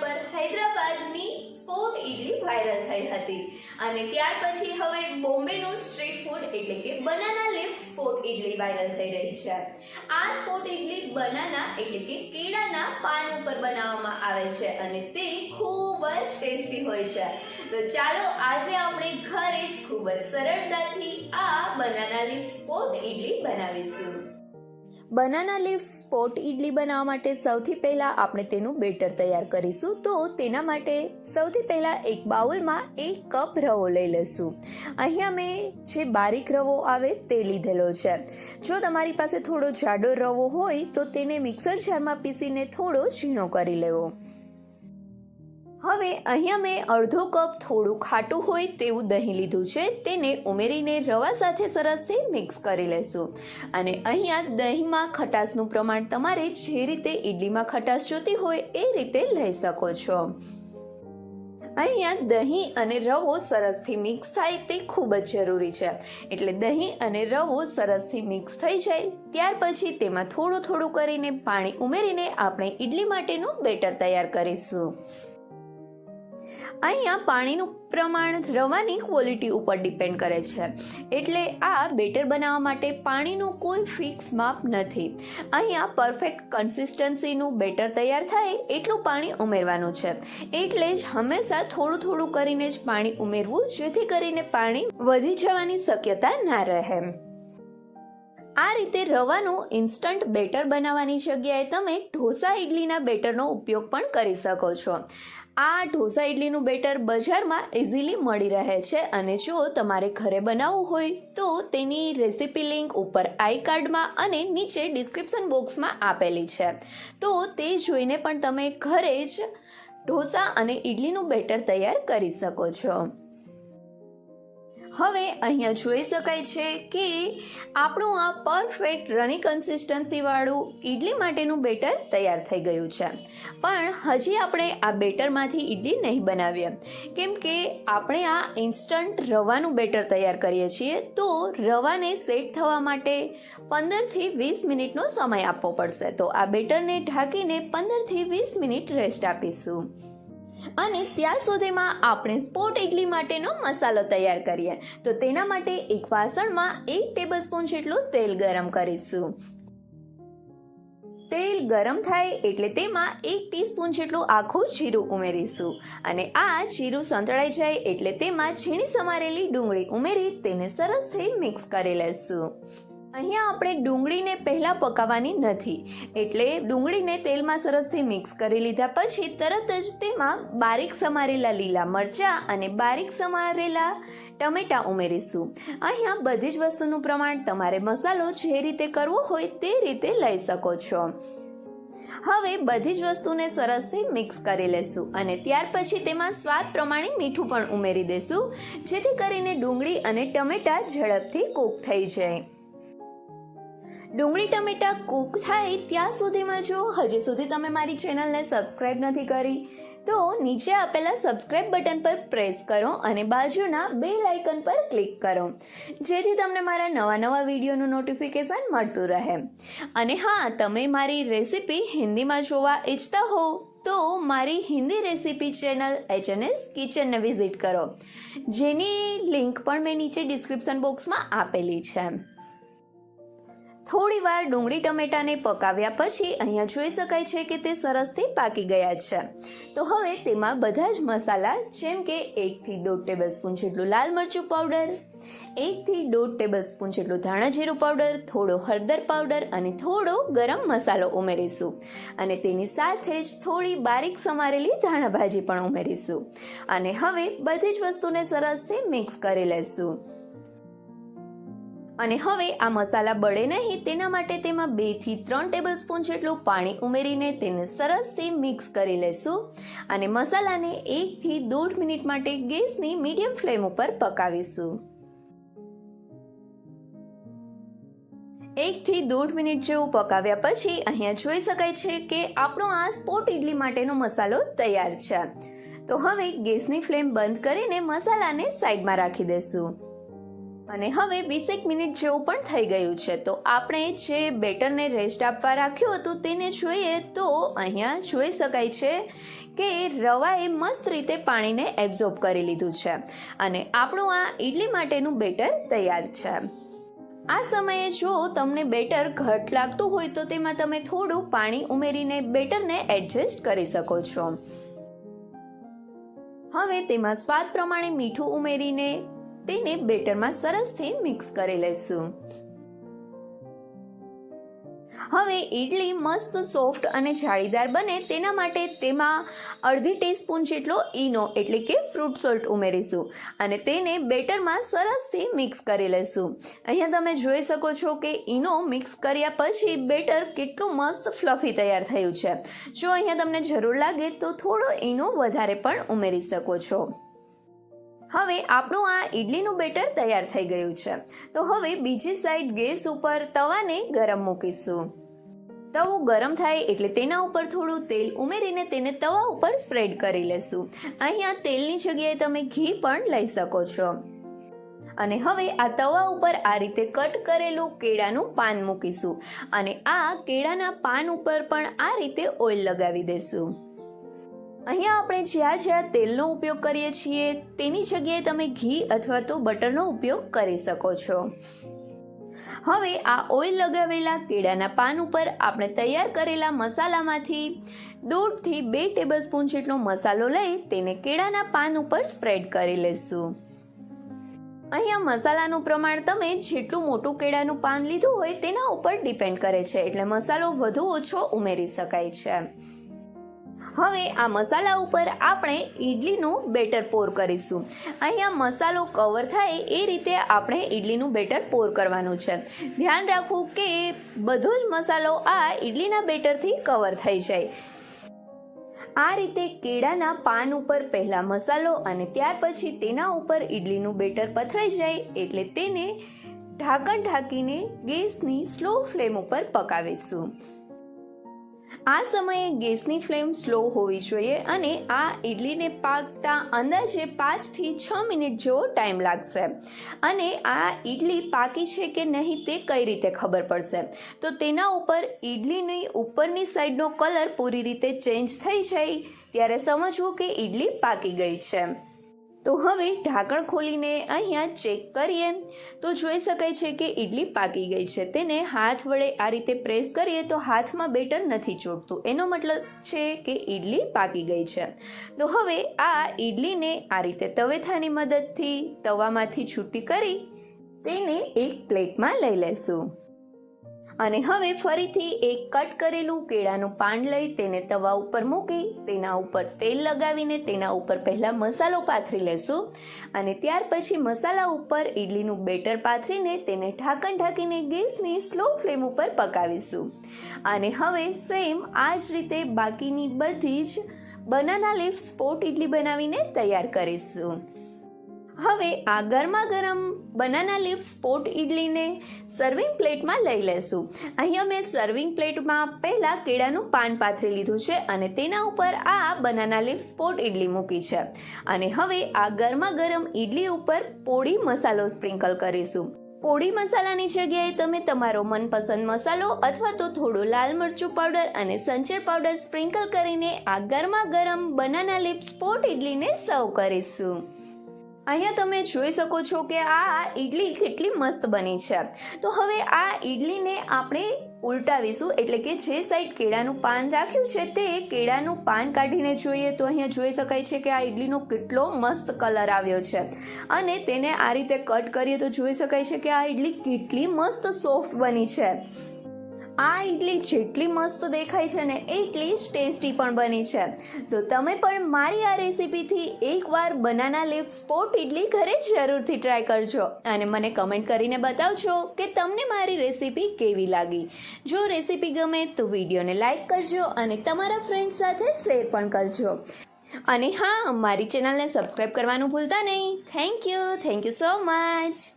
પર હૈદરાબાદની spot idli viral થઈ હતી. અને ત્યાર પછી હવે બોમ્બેનું સ્ટ્રીટ ફૂડ એટલે કે banana leaf spot idli viral થઈ રહી છે. આ સ્પોટ ઇડલી બનાના એટલે કે કેળાના પાન ઉપર બનાવવામાં આવે છે અને તે ખૂબ જ ટેસ્ટી હોય છે. તો ચાલો આજે આપણે ઘરે જ ખૂબ જ સરળતાથી આ બનાના લીફ સ્પોટ ઇડલી બનાવીશું. બનાના લીફ સ્પોટ ઇડલી બનાવવા માટે સૌથી પહેલાં આપણે તેનું બેટર તૈયાર કરીશું. તો તેના માટે સૌથી પહેલાં એક બાઉલમાં એક કપ રવો લઈ લઈશું. અહીંયા મેં જે બારીક રવો આવે તે લીધેલો છે. જો તમારી પાસે થોડો જાડો રવો હોય, તો તેને મિક્સર જારમાં પીસીને થોડો ઝીણો કરી લેવો. હવે અહીંયા મેં અડધો કપ થોડું ખાટું હોય તેવું દહીં લીધું છે, તેને ઉમેરીને રવા સાથે સરસથી મિક્સ કરી લેશું. અને અહીંયા દહીંમાં ખટાશનું પ્રમાણ તમારે જે રીતે ઇડલીમાં ખટાશ જોતી હોય એ રીતે લઈ શકો છો. અહીંયા દહીં અને રવો સરસથી મિક્સ થાય તે ખૂબ જ જરૂરી છે. એટલે દહીં અને રવો સરસથી મિક્સ થઈ જાય, ત્યાર પછી તેમાં થોડું થોડું કરીને પાણી ઉમેરીને આપણે ઇડલી માટેનું બેટર તૈયાર કરીશું. અહીંયા પાણીનું પ્રમાણ રવાની ક્વોલિટી ઉપર ડિપેન્ડ કરે છે. એટલે આ બેટર બનાવવા માટે પાણીનું કોઈ ફિક્સ માપ નથી. અહીંયા પરફેક્ટ કન્સિસ્ટન્સીનું બેટર તૈયાર થાય એટલું પાણી ઉમેરવાનું છે. એટલે જ હંમેશા થોડું થોડું કરીને જ પાણી ઉમેરવું, જેથી કરીને પાણી વધી જવાની શક્યતા ના રહે. આ રીતે રવાનું ઇન્સ્ટન્ટ બેટર બનાવવાની જગ્યાએ તમે ઢોસા ઇડલીના બેટરનો ઉપયોગ પણ કરી શકો છો. આ ઢોસા ઇડલીનું બેટર બજારમાં ઇઝીલી મળી રહે છે અને જો તમારે ઘરે બનાવવું હોય તો તેની રેસીપી લિંક ઉપર આઈ કાર્ડમાં અને નીચે ડિસ્ક્રિપ્શન બોક્સમાં આપેલી છે. તો તે જોઈને પણ તમે ઘરે જ ઢોસા અને ઇડલીનું બેટર તૈયાર કરી શકો છો. હવે અહીંયા જોઈ શકાય છે કે આપણું આ પરફેક્ટ રનિંગ કન્સિસ્ટન્સીવાળું ઇડલી માટેનું બેટર તૈયાર થઈ ગયું છે. પણ હજી આપણે આ બેટરમાંથી ઇડલી નહીં બનાવીએ. કેમ કે આપણે આ ઇન્સ્ટન્ટ રવાનું બેટર તૈયાર કરીએ છીએ, તો રવાને સેટ થવા માટે પંદરથી વીસ મિનિટનો સમય આપવો પડશે. તો આ બેટરને ઢાંકીને પંદરથી વીસ મિનિટ રેસ્ટ આપીશું. અને ત્યાં સુધીમાં આપણે સ્પોટ ઇડલી માટેનો મસાલો તૈયાર કરીએ. તો તેના માટે એક વાસણમાં એક ટેબલ સ્પૂન જેટલું તેલ ગરમ કરીશું. તેલ ગરમ થાય એટલે તેમાં એક ટીસ્પૂન જેટલું આખું જીરું ઉમેરીશું. અને આ જીરું સંતળાઈ જાય એટલે તેમાં ઝીણી સમારેલી ડુંગળી ઉમેરી તેને સરસથી મિક્સ કરી લેશું. અહીંયા આપણે ડુંગળીને પહેલાં પકાવવાની નથી. એટલે ડુંગળીને તેલમાં સરસથી મિક્સ કરી લીધા પછી તરત જ તેમાં બારીક સમારેલા લીલા મરચાં અને બારીક સમારેલા ટમેટાં ઉમેરીશું. અહીંયા બધી જ વસ્તુનું પ્રમાણ તમારે મસાલો જે રીતે કરવો હોય તે રીતે લઈ શકો છો. હવે બધી જ વસ્તુને સરસથી મિક્સ કરી લેશું અને ત્યાર પછી તેમાં સ્વાદ પ્રમાણે મીઠું પણ ઉમેરી દેશું, જેથી કરીને ડુંગળી અને ટમેટાં ઝડપથી કૂક થઈ જાય. ડુંગળી ટમેટા કૂક થાય ત્યાં સુધીમાં જો, હજી સુધી તમે મારી ચેનલને સબસ્ક્રાઈબ નથી કરી, તો નીચે આપેલા સબસ્ક્રાઈબ બટન પર પ્રેસ કરો અને બાજુના બે લાઇકન પર ક્લિક કરો, જેથી તમને મારા નવા નવા વિડીયોનું નોટિફિકેશન મળતું રહે. અને હા, તમે મારી રેસિપી હિન્દીમાં જોવા ઈચ્છતા હો, તો મારી હિન્દી રેસિપી ચેનલ એચએનએસ કિચનને વિઝિટ કરો. જેની લિંક પણ મેં નીચે ડિસ્ક્રિપ્શન બોક્સમાં આપેલી છે. થોડી વાર ડુંગળી ટમેટાને પકાવ્યા પછી અહીંયા જોઈ શકાય છે કે તે સરસથી પાકી ગયા છે. તો હવે તેમાં બધા જ મસાલા, જેમ કે એકથી દોઢ ટેબલ સ્પૂન જેટલું લાલ મરચું પાવડર, એકથી દોઢ ટેબલ સ્પૂન જેટલું ધાણા જીરું પાવડર, થોડો હળદર પાવડર અને થોડો ગરમ મસાલો ઉમેરીશું. અને તેની સાથે જ થોડી બારીક સમારેલી ધાણા ભાજી પણ ઉમેરીશું. અને હવે બધી જ વસ્તુને સરસથી મિક્સ કરી લેશું. અને હવે આ મસાલા બળે નહીં, તેના માટે તેમાં બેથી ત્રણ ટેબલ સ્પૂન જેટલું પાણી ઉમેરીને તેને સરસથી મિક્સ કરી લેશું અને મસાલાને એકથી દોઢ મિનિટ માટે ગેસની મીડિયમ ફ્લેમ ઉપર પકાવીશું. એકથી દોઢ મિનિટ જેવું પકાવ્યા પછી અહીંયા જોઈ શકાય છે કે આપણો આ સ્પોટ ઇડલી માટેનો મસાલો તૈયાર છે. તો હવે ગેસની ફ્લેમ બંધ કરીને મસાલાને સાઈડમાં રાખી દેશું. અને હવે વીસેક મિનિટ જેવું પણ થઈ ગયું છે, તો આપણે જે બેટરને રેસ્ટ આપવા રાખ્યું હતું તેને જોઈએ તો અહીંયા જોઈ શકાય છે કે રવાએ મસ્ત રીતે પાણીને એબ્ઝોર્બ કરી લીધું છે અને આપણું આ ઇડલી માટેનું બેટર તૈયાર છે. આ સમયે જો તમને બેટર ઘટ લાગતું હોય તો તેમાં તમે થોડું પાણી ઉમેરીને બેટરને એડજસ્ટ કરી શકો છો. હવે તેમાં સ્વાદ પ્રમાણે મીઠું ઉમેરીને તેને બેટરમાં સરસથી મિક્સ કરી લઈશું હવે ઇડલી મસ્ત સોફ્ટ અને જાળીદાર બને તેના માટે તેમાં અડધી ટીસ્પૂન જેટલો ઈનો એટલે કે ફ્રૂટ સોલ્ટ ઉમેરીશું અને તેને બેટરમાં સરસથી મિક્સ કરી લઈશું અહીંયા તમે જોઈ શકો છો કે ઈનો મિક્સ કર્યા પછી બેટર કેટલું મસ્ત ફ્લફી તૈયાર થયું છે. જો અહીંયા તમને જરૂર લાગે તો થોડો ઈનો વધારે પણ ઉમેરી શકો છો. હવે આપણું આ ઇડલીનું બેટર તૈયાર થઈ ગયું છે. તો હવે બીજી સાઈડ ગેસ ઉપર તવાને ગરમ મૂકીશું. તવું ગરમ થાય એટલે તેના ઉપર થોડું તેલ ઉમેરીને તેને તવા ઉપર સ્પ્રેડ કરી લેશું. અહીંયા તેલની જગ્યાએ તમે ઘી પણ લઈ શકો છો. અને હવે આ તવા ઉપર આ રીતે કટ કરેલું કેળાનું પાન મૂકીશું. અને આ કેળાના પાન ઉપર પણ આ રીતે ઓઇલ લગાવી દેશું. અહીંયા આપણે જ્યાં જ્યાં તેલનો ઉપયોગ કરીએ છીએ, તેની જગ્યાએ તમે ઘી અથવા તો બટરનો ઉપયોગ કરી શકો છો. હવે આ ઓઇલ લગાવેલા કેળાના પાન ઉપર આપણે તૈયાર કરેલા મસાલામાંથી દોઢથી બે ટેબલસ્પૂન જેટલો મસાલો લઈ તેને કેળાના પાન ઉપર સ્પ્રેડ કરી લઈશું. અહીંયા મસાલાનું પ્રમાણ તમે જેટલું મોટું કેળાનું પાન લીધું હોય તેના ઉપર ડિપેન્ડ કરે છે, એટલે મસાલો વધુ ઓછો ઉમેરી શકાય છે. હવે આ મસાલા ઉપર આપણે ઈડલીનું બેટર પોર કરીશું. અહીંયા મસાલો કવર થાય એ રીતે આપણે ઈડલીનું બેટર પોર કરવાનું છે. ધ્યાન રાખવું કે બધો જ મસાલો આ ઈડલીના બેટરથી કવર થઈ જાય. આ રીતે કેળાના પાન ઉપર પહેલા મસાલો અને ત્યાર પછી તેના ઉપર ઈડલીનું બેટર પથરાઈ જાય એટલે તેને ઢાંકણ ઢાંકીને ગેસની સ્લો ફ્લેમ ઉપર પકાવીશું. આ સમયે ગેસની ફ્લેમ સ્લો હોવી જોઈએ અને આ ઇડલીને પાકતા અંદાજે પાંચથી છ મિનિટ જેવો ટાઈમ લાગશે. અને આ ઇડલી પાકી છે કે નહીં તે કઈ રીતે ખબર પડશે? તો તેના ઉપર ઇડલીની ઉપરની સાઈડનો કલર પૂરી રીતે ચેન્જ થઈ જાય ત્યારે સમજવું કે ઇડલી પાકી ગઈ છે. તો હવે ઢાંકણ ખોલીને અહીંયા ચેક કરીએ. તો જોઈ શકાય છે કે ઇડલી પાકી ગઈ છે. તેને હાથ વડે આ રીતે પ્રેસ કરીએ તો હાથમાં બેટર નથી ચોટતું. એનો મતલબ છે કે ઇડલી પાકી ગઈ છે. તો હવે આ ઇડલીને આ રીતે તવેથાની મદદથી તવામાંથી છૂટી કરી તેને એક પ્લેટમાં લઈ લેશું. અને હવે ફરીથી એક કટ કરેલું કેળાનું પાન લઈ તેને તવા ઉપર મૂકી, તેના ઉપર તેલ લગાવીને તેના ઉપર પહેલાં મસાલો પાથરી લેશું અને ત્યાર પછી મસાલા ઉપર ઇડલીનું બેટર પાથરીને તેને ઢાંકણ ઢાંકીને ગેસની સ્લો ફ્લેમ ઉપર પકાવીશું. અને હવે સેમ આ જ રીતે બાકીની બધી જ બનાના લીફ સ્પોટ ઇડલી બનાવીને તૈયાર કરીશું. હવે આ ગરમા ગરમ બનાના લીફ સ્પોટ ઇડલીને સર્વિંગ પ્લેટમાં લઈ લેશું. અહીંયા મેં સર્વિંગ પ્લેટમાં પહેલાં કેળાનું પાન પાથરી લીધું છે અને તેના ઉપર આ બનાના લીફ સ્પોટ ઇડલી મૂકી છે. અને હવે આ ગરમા ગરમ ઇડલી ઉપર પોળી મસાલો સ્પ્રિંકલ કરીશું. પોળી મસાલાની જગ્યાએ તમે તમારો મનપસંદ મસાલો અથવા તો થોડો લાલ મરચું પાવડર અને સંચર પાવડર સ્પ્રિંકલ કરીને આ ગરમા ગરમ બનાના લીફ સ્પોટ ઇડલીને સર્વ કરીશું. અહીંયા તમે જોઈ શકો છો કે આ ઈડલી કેટલી મસ્ત બની છે. તો હવે આ ઈડલીને આપણે ઉલટાવીશું, એટલે કે જે સાઈડ કેળાનું પાન રાખ્યું છે તે કેળાનું પાન કાઢીને જોઈએ તો અહીંયા જોઈ શકાય છે કે આ ઈડલીનો કેટલો મસ્ત કલર આવ્યો છે. અને તેને આ રીતે કટ કરીએ તો જોઈ શકાય છે કે આ ઈડલી કેટલી મસ્ત સોફ્ટ બની છે. આ ઇડલી જેટલી મસ્ત દેખાય છે ને એટલી જ ટેસ્ટી પણ બની છે. તો તમે પણ મારી આ રેસીપીથી એકવાર બનાના લીપ સ્પોટ ઇડલી ઘરે જરૂરથી ટ્રાય કરજો અને મને કમેન્ટ કરીને બતાવજો કે તમને મારી રેસીપી કેવી લાગી. જો રેસીપી ગમે તો વિડીયોને લાઇક કરજો અને તમારા ફ્રેન્ડ્સ સાથે શેર પણ કરજો. અને હા, મારી ચેનલને સબસ્ક્રાઈબ કરવાનું ભૂલતા નહીં. Thank you thank you so much.